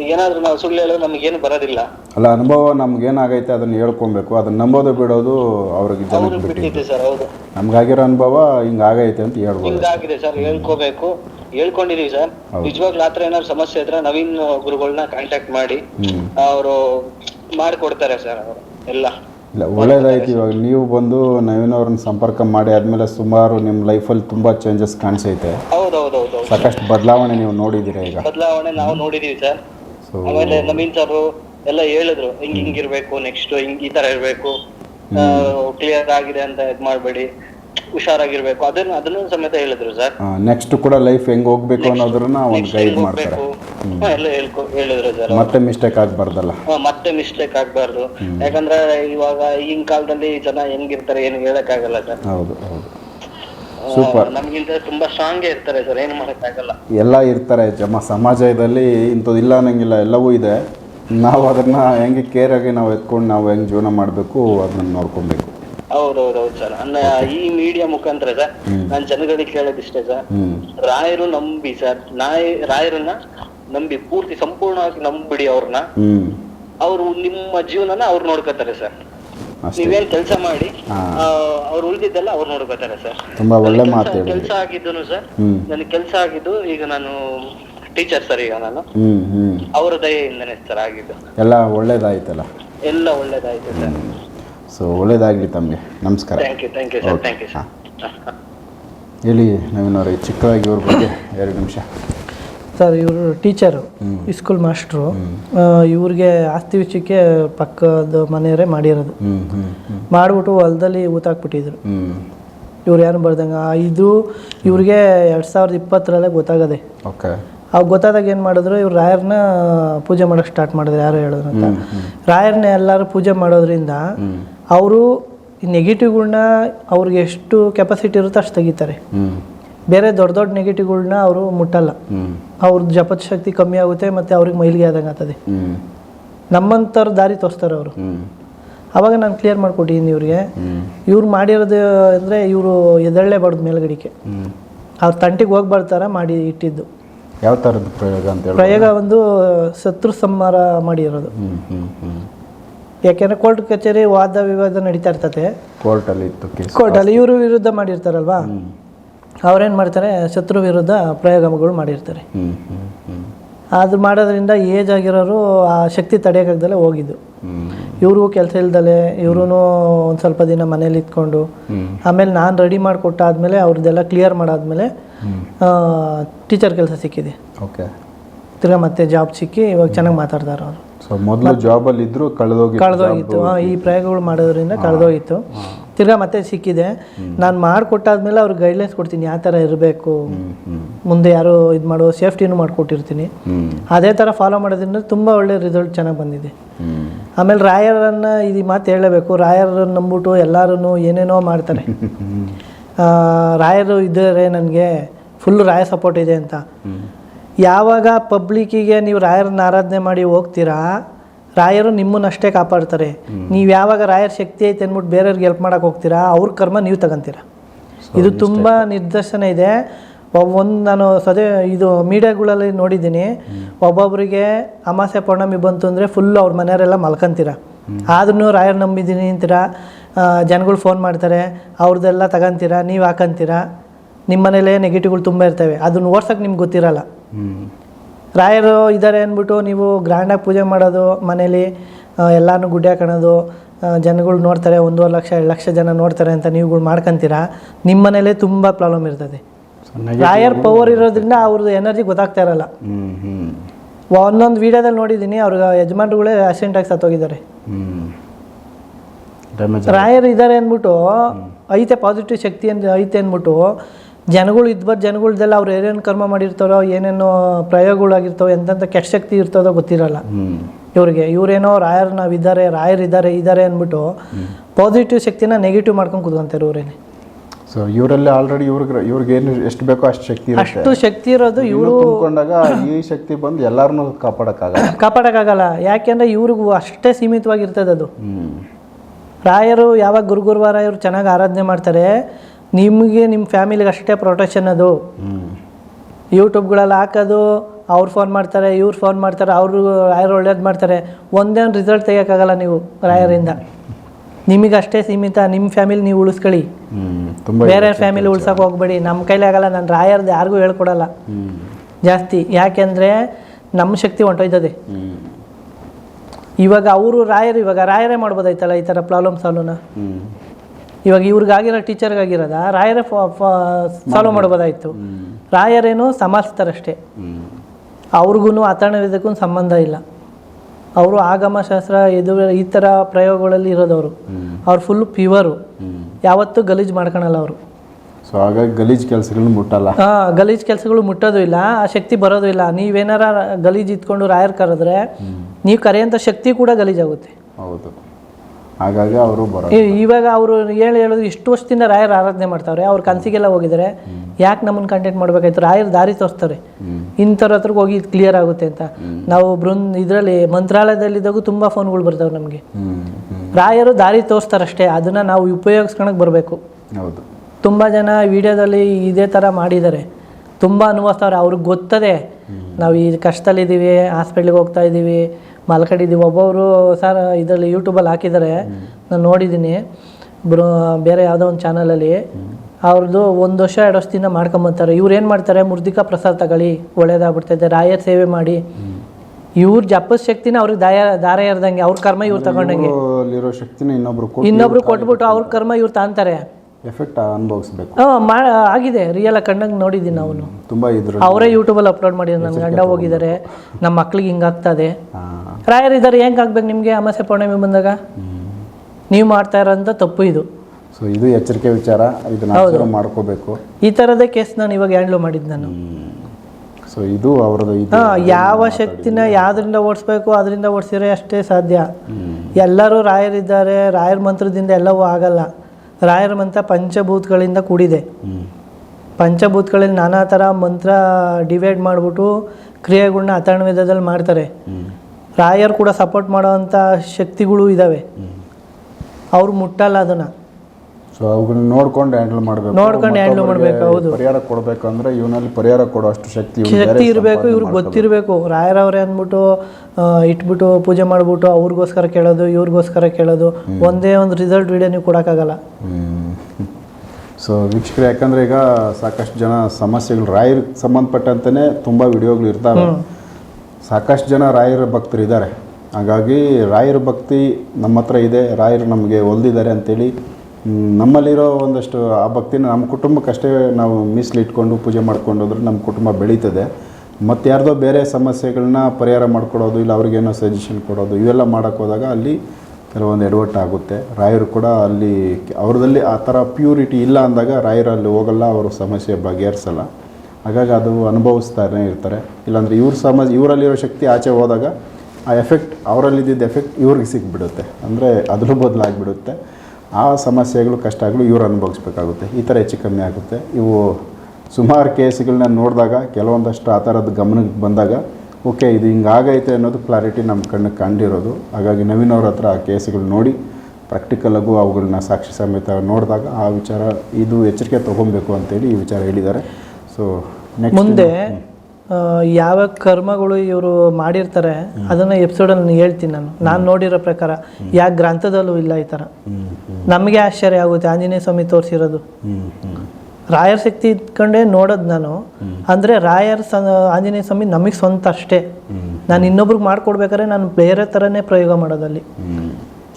ಏನಾದ್ರು ನಾವು ಸುಳ್ಳು ಹೇಳೋದು ನಮಗೇನು ಬರೋದಿಲ್ಲ. ಅಲ್ಲ ಅನುಭವ ನಮ್ಗೇನಾಗೈತೆ ಅದನ್ನ ಹೇಳ್ಕೊಬೇಕು. ಅದನ್ನ ನಂಬೋದು ಬಿಡೋದು ಅವ್ರಿಗೆ ಜನಕ್ಕೆ ಬಿಟ್ಟಿದ್ದು. ಬಿಟ್ಟಿದೆ ಸರ್ ಹೌದು. ನಮ್ಗಾಗಿರೋ ಅನುಭವ ಹಿಂಗಾಗೈತೆ ಅಂತ ಹೇಳ್ಬೋದು. ಹಿಂಗಾಗಿದೆ ಸರ್ ಹೇಳ್ಕೋಬೇಕು. ಹೇಳ್ಕೊಂಡಿದೀವಿ ಸರ್. ನಿಜವಾಗ್ಲೂ ಆತರ ಏನಾದ್ರು ಸಮಸ್ಯೆ ಇದ್ರೆ ನವೀನ್ ಗುರುಗಳನ್ನ ಕಾಂಟ್ಯಾಕ್ಟ್ ಮಾಡಿ ಅವರು ಮಾಡ್ಕೊಡ್ತಾರೆ ಸರ್ ಅವರು ಎಲ್ಲ. ಇಲ್ಲ ಒಳ್ಳೇದಾಯ್ತು ಇವಾಗ. ನೀವು ಬಂದು ನವೀನ್ ಅವ್ರನ್ನ ಸಂಪರ್ಕ ಮಾಡಿ ಆದಮೇಲೆ ಸುಮಾರು ನಿಮ್ಮ ಲೈಫಲ್ಲಿ ತುಂಬಾ ಚೇಂಜಸ್ ಕಾಣಿಸೈತೆ. ಹೌದೌದೌದು ಸಾಕಷ್ಟು ಬದಲಾವಣೆ ನೀವು ನೋಡಿದ್ದೀರಾ ಈಗ? ಬದಲಾವಣೆ ನಾವು ನೋಡಿದೀವಿ ಸರ್. ಆಮೇಲೆ ನವೀನ್ ಸರ್ ಎಲ್ಲ ಹೇಳಿದ್ರು ಹಿಂಗ್ ಹಿಂಗ್ ಇರ್ಬೇಕು ನೆಕ್ಸ್ಟ್ ಹಿಂಗ್ ಈ ತರ ಇರ್ಬೇಕು ಕ್ಲಿಯರ್ ಆಗಿದೆ ಅಂತ ಇದ್ ಮಾಡ್ಬೇಡಿ ಹುಷಾರಾಗಿರ್ಬೇಕು. ಅದನ್ನ ಅದನ್ನ ಸಮೇತ ಹೇಳಿದ್ರು ಸರ್. ನೆಕ್ಸ್ಟ್ ಕೂಡ ಲೈಫ್ ಹೆಂಗ್ ಹೋಗ್ಬೇಕು ಅನ್ನೋದ್ರನ್ನ ಒಂದು ಗೈಡ್ ಮಾಡ್ತಾರೆ. ಹಾ, ಎಲ್ಲ ಹೇಳ್ಕೊ ಹೇಳಿದ್ರು ಸರ್ ಮತ್ತೆ ಮಿಸ್ಟೇಕ್ ಆಗ್ಬಾರ್ದಲ್ಲ? ಮತ್ತೆ ಮಿಸ್ಟೇಕ್ ಆಗ್ಬಾರ್ದು. ಯಾಕಂದ್ರೆ ಇವಾಗ ಈಗಿನ ಕಾಲದಲ್ಲಿ ಜನ ಹೆಂಗಿರ್ತಾರೆ ಏನು ಹೇಳಕ್ ಆಗಲ್ಲ ಸರ್. ಹೌದು ಹೌದು. ಸೂಪರ್ ನಮ್ಗಿಂತ ತುಂಬಾ ಸ್ಟ್ರಾಂಗ್ ಇರ್ತಾರೆ ಸರ್ ಏನು ಮಾಡೋಕ್ಕಾಗಲ್ಲ ಎಲ್ಲ ಇರ್ತಾರೆ ಜಮ ಸಮಾಜದಲ್ಲಿ ಇಂಥದ್ದು ಇಲ್ಲ ಅನ್ನಂಗಿಲ್ಲ ಎಲ್ಲವೂ ಇದೆ. ನಾವು ಅದನ್ನ ಹೆಂಗೆ ಆಗಿ ನಾವು ಎತ್ಕೊಂಡು ನಾವು ಹೆಂಗೆ ಜೀವನ ಮಾಡಬೇಕು ಅದನ್ನ ನೋಡ್ಕೊಬೇಕು. ಹೌದೌದೌದು ಸರ್ ಅನ್ನ ಈ ಮೀಡಿಯಾ ಮುಖಾಂತರ ಸರ್ ನಾನು ಜನಗಳಿಗೆ ಕೇಳೋದಿಷ್ಟೇ ಸರ್ ರಾಯರು ನಂಬಿ ಸರ್ ನಾಯಿ ರಾಯರನ್ನ ನಂಬಿ ಪೂರ್ತಿ ಸಂಪೂರ್ಣವಾಗಿ ನಂಬಿಡಿ ಅವ್ರನ್ನ. ಅವರು ನಿಮ್ಮ ಜೀವನನ ಅವ್ರು ನೋಡ್ಕೋತಾರೆ ಸರ್ ನೀವೇನ್ ಕೆಲಸ ಮಾಡಿ. ಅವ್ರು ಉಳಿದಿದ್ದೆಲ್ಲ ಅವ್ರು ನೋಡ್ಕೋತಾರೆ ಸರ್. ತುಂಬಾ ಒಳ್ಳೆ ಮಾತು ಕೆಲಸ ಆಗಿದ್ದು ಸರ್. ನನಗೆ ಕೆಲಸ ಆಗಿದ್ದು ಈಗ ನಾನು ಟೀಚರ್ ಸರ್ ಈಗ ನಾನು. ಅವರ ದಯೆಯಿಂದನೇ ಸರ್ ಆಗಿದ್ದು. ಎಲ್ಲ ಒಳ್ಳೇದಾಯ್ತಲ್ಲ? ಎಲ್ಲ ಒಳ್ಳೇದಾಯ್ತು ಸರ್. ಸೊ ಒಳ್ಳೇದಾಗಲಿ ತಮಗೆ. ನಮಸ್ಕಾರ. Thank you thank you sir thank you sir ಹೇಳಿ ನವೀನವ್ರೆ ಚಿಕ್ಕದಾಗಿ ಇವ್ರ ಬಗ್ಗೆ ಎರಡು ನಿಮಿಷ. ಸರ್ ಇವರು ಟೀಚರು. ಸ್ಕೂಲ್ ಮಾಸ್ಟ್ರು ಇವ್ರಿಗೆ ಆಸ್ತಿ ವಿಷಯಕ್ಕೆ ಪಕ್ಕದ ಮನೆಯವರೇ ಮಾಡಿರೋದು. ಮಾಡಿಬಿಟ್ಟು ಹೊಲದಲ್ಲಿ ಊತಾಕ್ಬಿಟ್ಟಿದ್ರು ಇವ್ರು ಯಾರು ಬರ್ದಂಗೆ? ಇದು ಇವ್ರಿಗೆ ಎರಡು ಸಾವಿರದ ಇಪ್ಪತ್ತರಲ್ಲೇ ಗೊತ್ತಾಗದೆ. ಓಕೆ. ಅವಾಗ ಗೊತ್ತಾದಾಗ ಏನು ಮಾಡಿದ್ರು ಇವ್ರು ರಾಯರ್ನ ಪೂಜೆ ಮಾಡೋಕ್ಕೆ ಸ್ಟಾರ್ಟ್ ಮಾಡಿದ್ರು ಯಾರು ಹೇಳಿದ್ರು ಅಂತ. ರಾಯರ್ನ ಎಲ್ಲರೂ ಪೂಜೆ ಮಾಡೋದ್ರಿಂದ ಅವರು ಅವರು ನೆಗೆಟಿವ್ಗಳ್ನ ಅವ್ರಿಗೆ ಎಷ್ಟು ಕೆಪಾಸಿಟಿ ಇರುತ್ತೋ ಅಷ್ಟು ತೆಗಿತಾರೆ. ಬೇರೆ ದೊಡ್ಡ ದೊಡ್ಡ ನೆಗೆಟಿವ್ಗಳನ್ನ ಅವರು ಮುಟ್ಟಲ್ಲ. ಅವ್ರ ಅವ್ರದ್ದು ಜಪದ ಶಕ್ತಿ ಕಮ್ಮಿ ಆಗುತ್ತೆ ಮತ್ತು ಅವ್ರಿಗೆ ಮೈಲಿಗೆ ಆದಂಗೆ ಆಗ್ತದೆ. ನಮ್ಮಂಥವ್ರ ದಾರಿ ತೋರಿಸ್ತಾರೆ ಅವರು. ಅವಾಗ ನಾನು ಕ್ಲಿಯರ್ ಮಾಡಿಕೊಟ್ಟಿದ್ದೀನಿ ಇವ್ರಿಗೆ. ಇವ್ರು ಮಾಡಿರೋದು ಅಂದರೆ ಇವರು ಎದಳ್ಳೆ ಬಡ್ದು ಮೇಲ್ಗಡಿಕೆ. ಅವ್ರ ತಂಟಿಗೆ ಹೋಗಿ ಬರ್ತಾರ ಮಾಡಿ ಇಟ್ಟಿದ್ದು. ಯಾವ ಥರದ ಪ್ರಯೋಗ ಅಂತ ಪ್ರಯೋಗ ಒಂದು ಶತ್ರು ಸಂಹಾರ ಮಾಡಿರೋದು. ಯಾಕೆಂದ್ರೆ ಕೋರ್ಟ್ ಕಚೇರಿ ವಾದ ವಿವಾದ ನಡೀತಾ ಇರ್ತದೆ ಕೋರ್ಟಲ್ಲಿ ಇತ್ತು ಕೋರ್ಟಲ್ಲಿ ಇವರು ವಿರುದ್ಧ ಮಾಡಿರ್ತಾರಲ್ವಾ? ಅವ್ರೇನು ಮಾಡ್ತಾರೆ? ಶತ್ರು ವಿರುದ್ಧ ಪ್ರಯೋಗಗಳು ಮಾಡಿರ್ತಾರೆ. ಅದು ಮಾಡೋದ್ರಿಂದ ಏಜ್ ಆಗಿರೋರು ಆ ಶಕ್ತಿ ತಡೆಯೋಕ್ಕಾಗ್ದಲೇ ಹೋಗಿದ್ದು. ಇವ್ರು ಇವ್ರಿಗೂ ಕೆಲಸ ಇಲ್ದಲೆ ಇವ್ರೂ ಒಂದು ಸ್ವಲ್ಪ ದಿನ ಮನೇಲಿ ಇದ್ಕೊಂಡು ಆಮೇಲೆ ನಾನು ರೆಡಿ ಮಾಡಿಕೊಟ್ಟಾದ್ಮೇಲೆ ಅವ್ರದ್ದೆಲ್ಲ ಕ್ಲಿಯರ್ ಮಾಡಾದ್ಮೇಲೆ ಟೀಚರ್ ಕೆಲಸ ಸಿಕ್ಕಿದೆ. ಓಕೆ. ತಿರ್ಗ ಮತ್ತೆ ಜಾಬ್ ಸಿಕ್ಕಿ ಇವಾಗ ಚೆನ್ನಾಗಿ ಮಾತಾಡ್ತಾರೆ ಅವರು. ಮೊದಲು ಜಾಬಲ್ಲಿ ಇದ್ರು ಕಳೆದೋಗಿ ಕಳೆದೋಗಿತ್ತು. ಈ ಪ್ರಯೋಗಗಳು ಮಾಡೋದ್ರಿಂದ ಕಳೆದೋಗಿತ್ತು. ತಿರ್ಗಾ ಮತ್ತೆ ಸಿಕ್ಕಿದೆ. ನಾನು ಮಾಡಿಕೊಟ್ಟಾದ್ಮೇಲೆ ಅವ್ರಿಗೆ ಗೈಡ್ಲೈನ್ಸ್ ಕೊಡ್ತೀನಿ ಯಾವ ಥರ ಇರಬೇಕು. ಮುಂದೆ ಯಾರು ಇದು ಮಾಡೋ ಸೇಫ್ಟಿನೂ ಮಾಡಿಕೊಟ್ಟಿರ್ತೀನಿ. ಅದೇ ಥರ ಫಾಲೋ ಮಾಡೋದ್ರಿಂದ ತುಂಬ ಒಳ್ಳೆ ರಿಸಲ್ಟ್ ಚೆನ್ನಾಗಿ ಬಂದಿದೆ. ಆಮೇಲೆ ರಾಯರನ್ನು ಇದು ಮಾತು ಹೇಳಬೇಕು ರಾಯರನ್ನು ನಂಬಿಟ್ಟು ಎಲ್ಲರೂ ಏನೇನೋ ಮಾಡ್ತಾರೆ. ರಾಯರು ಇದ್ದಾರೆ ನನಗೆ ಫುಲ್ ರಾಯ ಸಪೋರ್ಟ್ ಇದೆ ಅಂತ. ಯಾವಾಗ ಪಬ್ಲಿಕ್ಕಿಗೆ ನೀವು ರಾಯರನ್ನ ಆರಾಧನೆ ಮಾಡಿ ಹೋಗ್ತೀರಾ ರಾಯರು ನಿಮ್ಮನ್ನಷ್ಟೇ ಕಾಪಾಡ್ತಾರೆ. ನೀವು ಯಾವಾಗ ರಾಯರ ಶಕ್ತಿ ಐತೆ ಅಂದ್ಬಿಟ್ಟು ಬೇರೆಯವ್ರಿಗೆ ಹೆಲ್ಪ್ ಮಾಡೋಕೆ ಹೋಗ್ತೀರಾ? ಅವ್ರ ಕರ್ಮ ನೀವು ತಗೊಂತೀರ? ಇದು ತುಂಬ ನಿದರ್ಶನ ಇದೆ. ಒಂದು ನಾನು ಸದೇ ಇದು ಮೀಡಿಯಾಗಳಲ್ಲಿ ನೋಡಿದ್ದೀನಿ. ಒಬ್ಬೊಬ್ಬರಿಗೆ ಅಮಾಸೆ ಪೌರ್ಣಮಿ ಬಂತು ಅಂದರೆ ಫುಲ್ ಅವ್ರ ಮನೆಯವರೆಲ್ಲ ಮಲ್ಕೊಂತೀರ. ಆದ್ರೂ ರಾಯರ್ ನಂಬಿದ್ದೀನಿ ಅಂತೀರ? ಜನಗಳು ಫೋನ್ ಮಾಡ್ತಾರೆ. ಅವ್ರದ್ದೆಲ್ಲ ತಗೊಂತೀರ? ನೀವು ಹಾಕಂತೀರ? ನಿಮ್ಮ ಮನೇಲೇ ನೆಗೆಟಿವ್ಗಳು ತುಂಬ ಇರ್ತವೆ. ಅದನ್ನ ಓಡ್ಸೋಕೆ ನಿಮ್ಗೆ ಗೊತ್ತಿರಲ್ಲ. ರಾಯರು ಇದ್ದಾರೆ ಅಂದ್ಬಿಟ್ಟು ನೀವು ಗ್ರ್ಯಾಂಡಾಗಿ ಪೂಜೆ ಮಾಡೋದು ಮನೇಲಿ ಎಲ್ಲನೂ ಗುಡ್ಡೆ ಹಾಕೋದು ಜನಗಳು ನೋಡ್ತಾರೆ ಒಂದೂವರೆ ಲಕ್ಷ ಎರಡು ಲಕ್ಷ ಜನ ನೋಡ್ತಾರೆ ಅಂತ ನೀವುಗಳು ಮಾಡ್ಕೊಂತೀರಾ? ನಿಮ್ಮ ಮನೇಲೇ ತುಂಬ ಪ್ರಾಬ್ಲಮ್ ಇರ್ತದೆ. ರಾಯರ್ ಪವರ್ ಇರೋದ್ರಿಂದ ಅವ್ರದ್ದು ಎನರ್ಜಿ ಗೊತ್ತಾಗ್ತಾ ಇರಲ್ಲ. ಒಂದೊಂದು ವಿಡಿಯೋದಲ್ಲಿ ನೋಡಿದ್ದೀನಿ ಅವ್ರಿಗೆ ಯಜಮಾನ್ರುಗಳೇ ಆಕ್ಸಿಡೆಂಟ್ ಆಗಿ ಸತ್ತೋಗಿದ್ದಾರೆ. ರಾಯರ್ ಇದ್ದಾರೆ ಅಂದ್ಬಿಟ್ಟು ಐತೆ ಪಾಸಿಟಿವ್ ಶಕ್ತಿ ಅಂತ ಐತೆ ಅಂದ್ಬಿಟ್ಟು ಜನಗಳು ಇದ್ಬಾರ್ದು ಜನಗಳ್ದೆಲ್ಲ ಅವ್ರು ಏನೇನು ಕರ್ಮ ಮಾಡಿರ್ತಾರೋ ಏನೇನೋ ಪ್ರಯೋಗಗಳಾಗಿರ್ತಾವೋ ಎಂತೆಂಥ ಕೆಟ್ಟ ಶಕ್ತಿ ಇರ್ತದೋ ಗೊತ್ತಿರಲ್ಲ. ಇವ್ರಿಗೆ ಇವರೇನೋ ರಾಯರ್ ನಾವಿದ್ದಾರೆ ರಾಯರ್ ಇದ್ದಾರೆ ಇದ್ದಾರೆ ಅಂದ್ಬಿಟ್ಟು ಪಾಸಿಟಿವ್ ಶಕ್ತಿನ ನೆಗೆಟಿವ್ ಮಾಡ್ಕೊಂಡು ಕೂತ್ಕೊಂತಾರೆ ಇವರೇನೆ. ಸೊ ಇವರಲ್ಲಿ ಆಲ್ರೆಡಿ ಇವ್ರಿಗೆ ಇವ್ರಿಗೆ ಏನು ಎಷ್ಟು ಬೇಕೋ ಅಷ್ಟು ಶಕ್ತಿ ಅಷ್ಟು ಶಕ್ತಿ ಇರೋದು ಇವರು ತುಂಬಿಕೊಂಡಾಗ ಈ ಶಕ್ತಿ ಬಂದು ಎಲ್ಲರನ್ನೂ ಕಾಪಾಡೋಕ್ಕಾಗಲ್ಲ. ಕಾಪಾಡೋಕ್ಕಾಗಲ್ಲ. ಯಾಕೆಂದ್ರೆ ಇವ್ರಿಗೂ ಅಷ್ಟೇ ಸೀಮಿತವಾಗಿರ್ತದೆ ಅದು. ರಾಯರು ಯಾವಾಗ ಗುರುಗುರುವಾರ ಇವ್ರು ಚೆನ್ನಾಗಿ ಆರಾಧನೆ ಮಾಡ್ತಾರೆ ನಿಮಗೆ ನಿಮ್ಮ ಫ್ಯಾಮಿಲಿಗೆ ಅಷ್ಟೇ ಪ್ರೊಟೆಕ್ಷನ್ ಅದು. ಯೂಟ್ಯೂಬ್ಗಳಲ್ಲಿ ಹಾಕೋದು ಅವ್ರು ಫೋನ್ ಮಾಡ್ತಾರೆ ಇವ್ರು ಫೋನ್ ಮಾಡ್ತಾರೆ ಅವರು ರಾಯರು ಒಳ್ಳೇದು ಮಾಡ್ತಾರೆ. ಒಂದೇ ಒಂದು ರಿಸಲ್ಟ್ ತೆಗಿಯೋಕ್ಕಾಗಲ್ಲ ನೀವು ರಾಯರಿಂದ. ನಿಮಗೆ ಅಷ್ಟೇ ಸೀಮಿತ ನಿಮ್ಮ ಫ್ಯಾಮಿಲಿ ನೀವು ಉಳಿಸ್ಕೊಳ್ಳಿ. ಬೇರೆ ಫ್ಯಾಮಿಲಿ ಉಳ್ಸೋಕೆ ಹೋಗ್ಬೇಡಿ. ನಮ್ಮ ಕೈಲಿ ಆಗಲ್ಲ ನಾನು ರಾಯರ್ದು ಯಾರಿಗೂ ಹೇಳ್ಕೊಡಲ್ಲ. ಜಾಸ್ತಿ. ಯಾಕೆಂದರೆ ನಮ್ಮ ಶಕ್ತಿ ಹೊಂಟೋಯ್ತದೆ ಇವಾಗ ಅವರು ರಾಯರು ಇವಾಗ ರಾಯರೇ ಮಾಡ್ಬೋದಾಯ್ತಲ್ಲ ಈ ಥರ ಪ್ರಾಬ್ಲಮ್ ಸಾಲ್ವ್ನ ಹ್ಞೂ ಇವಾಗ ಇವ್ರಿಗಾಗಿರೋ ಟೀಚರ್ಗಾಗಿರೋದ ರಾಯರೇ ಸಾಲ್ವ್ ಮಾಡ್ಬೋದಾಯ್ತು. ರಾಯರೇನು ಸಮಾಲಿಸ್ತಾರಷ್ಟೇ ಅವ್ರಿಗೂ ಅವ್ರಿಗೂ ಅಥರ್ಣವೇದಕ್ಕೂ ಸಂಬಂಧ ಇಲ್ಲ. ಅವರು ಆಗಮಶಾಸ್ತ್ರ ಇದು ಈ ಥರ ಪ್ರಯೋಗಗಳಲ್ಲಿ ಇರೋದವರು. ಅವ್ರು ಫುಲ್ ಪ್ಯೂವರು ಯಾವತ್ತೂ ಗಲೀಜು ಮಾಡ್ಕೊಳಲ್ಲ ಅವರು. ಸೊ ಹಾಗಾಗಿ ಗಲೀಜು ಕೆಲಸಗಳನ್ನ ಮುಟ್ಟಲ್ಲ. ಹಾಂ ಗಲೀಜು ಕೆಲಸಗಳು ಮುಟ್ಟೋದು ಇಲ್ಲ ಆ ಶಕ್ತಿ ಬರೋದು ಇಲ್ಲ. ನೀವೇನಾರ ಗಲೀಜು ಇತ್ಕೊಂಡು ರಾಯರ್ ಕರೆದ್ರೆ ನೀವು ಕರೆಯಂಥ ಶಕ್ತಿ ಕೂಡ ಗಲೀಜಾಗುತ್ತೆ. ಹೌದು. ಹಾಗಾಗಿ ಅವರು ಬರೋ ಇವಾಗ ಅವರು ಹೇಳಿ ಹೇಳೋದು ಇಷ್ಟು ವರ್ಷದಿಂದ ರಾಯರ ಆರಾಧನೆ ಮಾಡ್ತಾವ್ರೆ ಅವ್ರ ಕನಸಿಗೆಲ್ಲ ಹೋಗಿದ್ದಾರೆ. ಯಾಕೆ ನಮ್ಮನ್ನು ಕಂಟೆಂಟ್ ಮಾಡ್ಬೇಕಾಯ್ತು? ರಾಯರ ದಾರಿ ತೋರಿಸ್ತಾರೆ. ಇಂಥವ್ರ ಹತ್ರಕ್ಕೆ ಹೋಗಿ ಕ್ಲಿಯರ್ ಆಗುತ್ತೆ ಅಂತ. ನಾವು ಬೃಂದ್ ಇದರಲ್ಲಿ ಮಂತ್ರಾಲಯದಲ್ಲಿದ್ದಾಗೂ ತುಂಬ ಫೋನ್ಗಳು ಬರ್ತಾವೆ ನಮಗೆ. ರಾಯರು ದಾರಿ ತೋರಿಸ್ತಾರಷ್ಟೇ ಅದನ್ನು ನಾವು ಉಪಯೋಗಿಸ್ಕೊಳಕ್ಕೆ ಬರಬೇಕು. ಹೌದು. ತುಂಬ ಜನ ವಿಡಿಯೋದಲ್ಲಿ ಇದೇ ಥರ ಮಾಡಿದ್ದಾರೆ. ತುಂಬ ಅನುಭವಿಸ್ತಾವ್ರೆ ಅವ್ರಿಗೆ ಗೊತ್ತದೆ. ನಾವು ಈ ಕಷ್ಟದಲ್ಲಿದ್ದೀವಿ ಹಾಸ್ಪಿಟ್ಲಿಗೆ ಹೋಗ್ತಾ ಇದ್ದೀವಿ ಮಲ್ಕೊಂಡಿದ್ದೀವಿ ಒಬ್ಬೊಬ್ರು ಸರ್ ಇದರಲ್ಲಿ ಯೂಟ್ಯೂಬಲ್ಲಿ ಹಾಕಿದ್ದಾರೆ. ನಾನು ನೋಡಿದ್ದೀನಿ ಬ್ರೋ ಬೇರೆ ಯಾವುದೋ ಒಂದು ಚಾನಲಲ್ಲಿ ಅವ್ರದ್ದು ಒಂದು ವರ್ಷ ಎರಡು ವರ್ಷದಿಂದ ಮಾಡ್ಕೊಂಬತ್ತಾರೆ ಇವ್ರು ಏನು ಮಾಡ್ತಾರೆ? ಮುರ್ದಿಕಾ ಪ್ರಸಾದ ತಗೊಳ್ಳಿ ಒಳ್ಳೇದಾಗ್ಬಿಡ್ತೈತೆ ರಾಯರ್ ಸೇವೆ ಮಾಡಿ. ಇವ್ರ ಜಪದ ಶಕ್ತಿನ ಅವ್ರಿಗೆ ದಾಯ ದಾರ ಇರ್ದಂಗೆ ಅವ್ರ ಕರ್ಮ ಇವ್ರು ತಗೊಂಡಂಗೆ. ಶಕ್ತಿನ ಇನ್ನೊಬ್ರು ಕೊಟ್ಬಿಟ್ಟು ಅವ್ರ ಕರ್ಮ ಇವ್ರು ತಾಂತಾರೆ. ಎಫೆಕ್ಟ್ ಅನುಭವಿಸ್ಬೇಕು. ಹಾಂ ಮಾ ಆಗಿದೆ. ರಿಯಲ್ ಕಂಡಂಗೆ ನೋಡಿದ್ದೀನಿ ಅವನು. ತುಂಬ ಇದ್ರು ಅವರೇ ಯೂಟ್ಯೂಬಲ್ಲಿ ಅಪ್ಲೋಡ್ ಮಾಡಿದ್ರು ನನ್ನ ಗಂಡ ಹೋಗಿದ್ದಾರೆ ನಮ್ಮ ಮಕ್ಳಿಗೆ ಹಿಂಗಾಗ್ತದೆ ಇದೆ ರಾಯರ್ ಇದ್ದಾರೆ ಹೆಂಗೆ ಆಗ್ಬೇಕು ನಿಮಗೆ ಅಮಾಸೆ ಪೌರ್ಣಿಮೆ ಬಂದಾಗ? ನೀವು ಮಾಡ್ತಾ ಇರೋಂಥ ತಪ್ಪು ಇದು. ಸೊ ಇದು ಎಚ್ಚರಿಕೆ ವಿಚಾರ. ಇದನ್ನ ಮಾಡ್ಕೋಬೇಕು. ಈ ಥರದ ಕೇಸ್ ನಾನು ಇವಾಗ ಹ್ಯಾಂಡ್ಲ್ ಮಾಡಿದ್ದು ನಾನು. ಸೊ ಇದು ಹಾಂ ಯಾವ ಶಕ್ತಿನ ಯಾವ್ದ್ರಿಂದ ಓಡಿಸ್ಬೇಕು ಅದರಿಂದ ಓಡಿಸಿದ್ರೆ ಅಷ್ಟೇ ಸಾಧ್ಯ. ಎಲ್ಲರೂ ರಾಯರಿದ್ದಾರೆ ರಾಯರ ಮಂತ್ರದಿಂದ ಎಲ್ಲವೂ ಆಗಲ್ಲ. ರಾಯರ ಮಂತ್ರ ಪಂಚಭೂತಗಳಿಂದ ಕೂಡಿದೆ. ಪಂಚಭೂತಗಳಲ್ಲಿ ನಾನಾ ಥರ ಮಂತ್ರ ಡಿವೈಡ್ ಮಾಡಿಬಿಟ್ಟು ಕ್ರಿಯೆಗಳನ್ನ ಅಥರ್ಣವೇದದಲ್ಲಿ ಮಾಡ್ತಾರೆ. ಹ್ಮ್. ರಾಯರ್ ಕೂಡ ಸಪೋರ್ಟ್ ಮಾಡೋವಂಥ ಶಕ್ತಿಗಳು ಇದ್ದಾವೆ ಅವ್ರು ಮುಟ್ಟಲ್ಲ ಅದನ್ನು. ಸೊ ಅವುಗಳನ್ನ ನೋಡ್ಕೊಂಡು ಹ್ಯಾಂಡಲ್ ಮಾಡಬೇಕು. ನೋಡ್ಕೊಂಡು ಹ್ಯಾಂಡಲ್ ಮಾಡಬೇಕು ಹೌದು. ಪರಿಹಾರ ಕೊಡಬೇಕು ಅಂದ್ರೆ ಇವನಲ್ಲಿ ಪರಿಹಾರ ಕೊಡೋ ಅಷ್ಟು ಶಕ್ತಿ ಶಕ್ತಿ ಇರಬೇಕು ಇವ್ರಿಗೆ ಗೊತ್ತಿರಬೇಕು. ರಾಯರವರೇ ಅಂದ್ಬಿಟ್ಟು ಇಟ್ಬಿಟ್ಟು ಪೂಜೆ ಮಾಡಿಬಿಟ್ಟು ಅವ್ರಿಗೋಸ್ಕರ ಕೇಳೋದು ಇವ್ರಿಗೋಸ್ಕರ ಕೇಳೋದು. ಒಂದೇ ಒಂದು ರಿಸಲ್ಟ್ ವಿಡಿಯೋ ನೀವು ಕೊಡೋಕ್ಕಾಗಲ್ಲ. ಸೊ ವೀಕ್ಷಕರು ಯಾಕಂದ್ರೆ ಈಗ ಸಾಕಷ್ಟು ಜನ ಸಮಸ್ಯೆಗಳು ರಾಯರಿಗೆ ಸಂಬಂಧಪಟ್ಟಂತನೇ ತುಂಬ ವಿಡಿಯೋಗಳು ಇರ್ತಾವೆ. ಸಾಕಷ್ಟು ಜನ ರಾಯರ ಭಕ್ತರು ಇದ್ದಾರೆ. ಹಾಗಾಗಿ ರಾಯರ ಭಕ್ತಿ ನಮ್ಮ ಹತ್ರ ಇದೆ ರಾಯರು ನಮಗೆ ಒಲ್ದಿದ್ದಾರೆ ಅಂತೇಳಿ ನಮ್ಮಲ್ಲಿರೋ ಒಂದಷ್ಟು ಆ ಭಕ್ತಿನ ನಮ್ಮ ಕುಟುಂಬಕ್ಕಷ್ಟೇ ನಾವು ಮೀಸಲಿಟ್ಕೊಂಡು ಪೂಜೆ ಮಾಡ್ಕೊಂಡು ಹೋದ್ರೆ ನಮ್ಮ ಕುಟುಂಬ ಬೆಳೀತದೆ. ಮತ್ತು ಯಾರ್ದೋ ಬೇರೆ ಸಮಸ್ಯೆಗಳನ್ನ ಪರಿಹಾರ ಮಾಡ್ಕೊಡೋದು ಇಲ್ಲ ಅವ್ರಿಗೇನೋ ಸಜೆಷನ್ ಕೊಡೋದು, ಇವೆಲ್ಲ ಮಾಡೋಕ್ಕೋದಾಗ ಅಲ್ಲಿ ಕೆಲವೊಂದು ಎಡವಟ್ಟು ಆಗುತ್ತೆ. ರಾಯರು ಕೂಡ ಅಲ್ಲಿ ಅವ್ರದಲ್ಲಿ ಆ ಥರ ಪ್ಯೂರಿಟಿ ಇಲ್ಲ ಅಂದಾಗ ರಾಯರು ಅಲ್ಲಿ ಹೋಗಲ್ಲ, ಅವರು ಸಮಸ್ಯೆ ಬಗೆಹರಿಸಲ್ಲ. ಹಾಗಾಗಿ ಅದು ಅನುಭವಿಸ್ತಾನೆ ಇರ್ತಾರೆ. ಇಲ್ಲಾಂದರೆ ಇವ್ರ ಸಮಸ್ಯೆ ಇವರಲ್ಲಿರೋ ಶಕ್ತಿ ಆಚೆ ಹೋದಾಗ ಆ ಎಫೆಕ್ಟ್ ಅವರಲ್ಲಿದ್ದ ಎಫೆಕ್ಟ್ ಇವ್ರಿಗೆ ಸಿಕ್ಬಿಡುತ್ತೆ. ಅಂದರೆ ಅದ್ರ ಬದಲಾಗಿಬಿಡುತ್ತೆ. ಆ ಸಮಸ್ಯೆಗಳು ಕಷ್ಟಗಳು ಇವರು ಅನುಭವಿಸ್ಬೇಕಾಗುತ್ತೆ. ಈ ಥರ ಹೆಚ್ಚು ಕಮ್ಮಿ ಆಗುತ್ತೆ. ಇವು ಸುಮಾರು ಕೇಸ್ಗಳನ್ನ ನೋಡಿದಾಗ ಕೆಲವೊಂದಷ್ಟು ಆ ಥರದ್ದು ಗಮನಕ್ಕೆ ಬಂದಾಗ ಓಕೆ ಇದು ಹಿಂಗಾಗೈತೆ ಅನ್ನೋದು ಕ್ಲಾರಿಟಿ ನಮ್ಮ ಕಣ್ಣಿಗೆ ಕಂಡಿರೋದು. ಹಾಗಾಗಿ ನವೀನ್ ಅವ್ರ ಹತ್ರ ಆ ಕೇಸ್ಗಳು ನೋಡಿ ಪ್ರಾಕ್ಟಿಕಲಾಗೂ ಅವುಗಳನ್ನ ಸಾಕ್ಷಿ ಸಮೇತ ನೋಡಿದಾಗ ಆ ವಿಚಾರ ಇದು ಎಚ್ಚರಿಕೆ ತೊಗೊಬೇಕು ಅಂತೇಳಿ ಈ ವಿಚಾರ ಹೇಳಿದ್ದಾರೆ. ಸೊ ನೆಕ್ಸ್ಟ್ ಮುಂದೆ ಯಾವ ಕರ್ಮಗಳು ಇವರು ಮಾಡಿರ್ತಾರೆ ಅದನ್ನ ಎಪಿಸೋಡಲ್ಲಿ ಹೇಳ್ತೀನಿ ನಾನು. ನಾನು ನೋಡಿರೋ ಪ್ರಕಾರ ಯಾವ ಗ್ರಂಥದಲ್ಲೂ ಇಲ್ಲ ಈ ಥರ. ನಮಗೆ ಆಶ್ಚರ್ಯ ಆಗುತ್ತೆ ಆಂಜನೇಯ ಸ್ವಾಮಿ ತೋರಿಸಿರೋದು. ರಾಯರ್ ಶಕ್ತಿ ಇಟ್ಕೊಂಡೇ ನೋಡೋದು ನಾನು. ಅಂದರೆ ರಾಯರ್ ಸ ಆಂಜನೇಯ ಸ್ವಾಮಿ ನಮಗೆ ಸ್ವಂತ ಅಷ್ಟೇ. ನಾನು ಇನ್ನೊಬ್ರಿಗೆ ಮಾಡ್ಕೊಡ್ಬೇಕಾದ್ರೆ ನಾನು ಬೇರೆ ಥರನೇ ಪ್ರಯೋಗ ಮಾಡೋದಲ್ಲಿ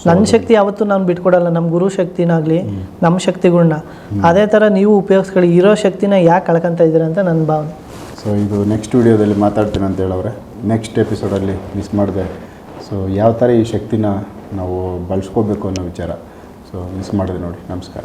ನನ್ನ ಶಕ್ತಿ ಯಾವತ್ತೂ ನಾನು ಬಿಟ್ಕೊಡಲ್ಲ ನಮ್ಮ ಗುರು ಶಕ್ತಿನಾಗಲಿ ನಮ್ಮ ಶಕ್ತಿಗಳನ್ನ ಅದೇ ಥರ ನೀವು ಉಪಯೋಗಿಸ್ಕೊಳ್ಳಿ ಇರೋ ಶಕ್ತಿನ ಯಾಕೆ ಕಳ್ಕೊತಾ ಇದ್ದೀರ ಅಂತ ನನ್ನ ಭಾವನೆ. ಸೊ ಇದು ನೆಕ್ಸ್ಟ್ ವಿಡಿಯೋದಲ್ಲಿ ಮಾತಾಡ್ತೀನಿ ಅಂತ ಹೇಳವ್ರೆ. ನೆಕ್ಸ್ಟ್ ಎಪಿಸೋಡಲ್ಲಿ ಮಿಸ್ ಮಾಡಿದೆ. ಸೊ ಯಾವ ಥರ ಈ ಶಕ್ತಿನ ನಾವು ಬಳಸ್ಕೋಬೇಕು ಅನ್ನೋ ವಿಚಾರ. ಸೊ ಮಿಸ್ ಮಾಡಿದೆ ನೋಡಿ. ನಮಸ್ಕಾರ.